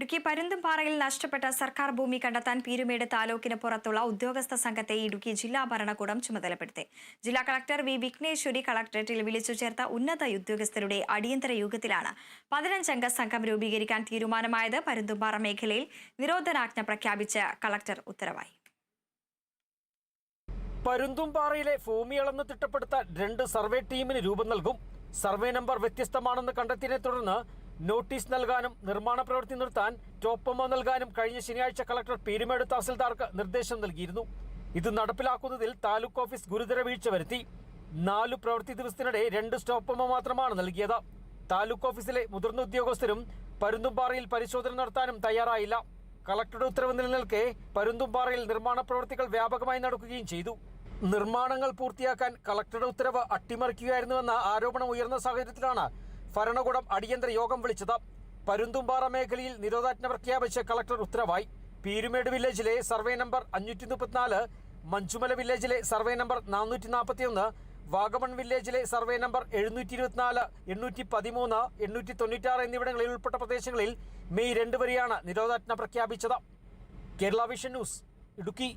ഇടുക്കി പരുന്തുംപാറയിൽ നഷ്ടപ്പെട്ട സർക്കാർ ഭൂമി കണ്ടെത്താൻ പീരുമേട് താലൂക്കിന് പുറത്തുള്ള ഉദ്യോഗസ്ഥ സംഘത്തെ ഇടുക്കി ജില്ലാ ഭരണകൂടം ചുമതലപ്പെടുത്തി. ജില്ലാ കളക്ടർ വി വിഘ്നേശ്വരി കളക്ടറേറ്റിൽ വിളിച്ചു ചേർത്ത ഉന്നത ഉദ്യോഗസ്ഥരുടെ അടിയന്തര യോഗത്തിലാണ് പതിനഞ്ചംഗ സംഘം രൂപീകരിക്കാൻ തീരുമാനമായത് പരുന്തുംപാറ മേഖലയിൽ നിരോധനാജ്ഞ പ്രഖ്യാപിച്ച് കളക്ടർ ഉത്തരവായി. പരുന്തുംപാറയിലെ ഭൂമി അളന്ന് തിട്ടപ്പെടുത്താൻ രണ്ട് സർവേ ടീമിന് രൂപം നൽകും. സർവേ നമ്പർ വ്യത്യസ്തമാണെന്ന് കണ്ടെത്തിയതിനെ തുടർന്ന് നോട്ടീസ് നൽകാനും നിർമ്മാണ പ്രവൃത്തി നിർത്താൻ ടോപ്പമോ നൽകാനും കഴിഞ്ഞ ശനിയാഴ്ച കളക്ടർ പീരുമേട് തഹസിൽദാർക്ക് നിർദ്ദേശം നൽകിയിരുന്നു. ഇത് നടപ്പിലാക്കുന്നതിൽ താലൂക്ക് ഓഫീസ് ഗുരുതര വീഴ്ച വരുത്തി. നാലു പ്രവൃത്തി ദിവസത്തിനിടെ രണ്ട് സ്റ്റോപ്പമോ മാത്രമാണ് നൽകിയത്. താലൂക്ക് ഓഫീസിലെ മുതിർന്ന ഉദ്യോഗസ്ഥരും പരുന്തുംപാറയിൽ പരിശോധന നടത്താനും തയ്യാറായില്ല. കളക്ടറുടെ ഉത്തരവ് നിലനിൽക്കെ പരുന്തുംപാറയിൽ നിർമ്മാണ പ്രവൃത്തികൾ വ്യാപകമായി നടക്കുകയും ചെയ്തു. നിർമ്മാണങ്ങൾ പൂർത്തിയാക്കാൻ കളക്ടറുടെ ഉത്തരവ് അട്ടിമറിക്കുകയായിരുന്നുവെന്ന ആരോപണം ഉയർന്ന സാഹചര്യത്തിലാണ് ഭരണകൂടം അടിയന്തര യോഗം വിളിച്ചത് പരുന്തുംപാറ മേഖലയിൽ നിരോധാജ്ഞ പ്രഖ്യാപിച്ച് കളക്ടർ ഉത്തരവായി. പീരുമേട് വില്ലേജിലെ സർവേ നമ്പർ അഞ്ഞൂറ്റി മുപ്പത്തിനാല് മഞ്ചുമല വില്ലേജിലെ സർവേ നമ്പർ നാനൂറ്റി നാൽപ്പത്തിയൊന്ന് വാഗമൺ വില്ലേജിലെ സർവേ നമ്പർ എഴുന്നൂറ്റി ഇരുപത്തിനാല് എണ്ണൂറ്റി പതിമൂന്ന് എണ്ണൂറ്റി തൊണ്ണൂറ്റാറ് എന്നിവിടങ്ങളിൽ ഉൾപ്പെട്ട പ്രദേശങ്ങളിൽ മെയ് രണ്ട് വരെയാണ് നിരോധാജ്ഞ പ്രഖ്യാപിച്ചത്. Kerala vision news Idukki.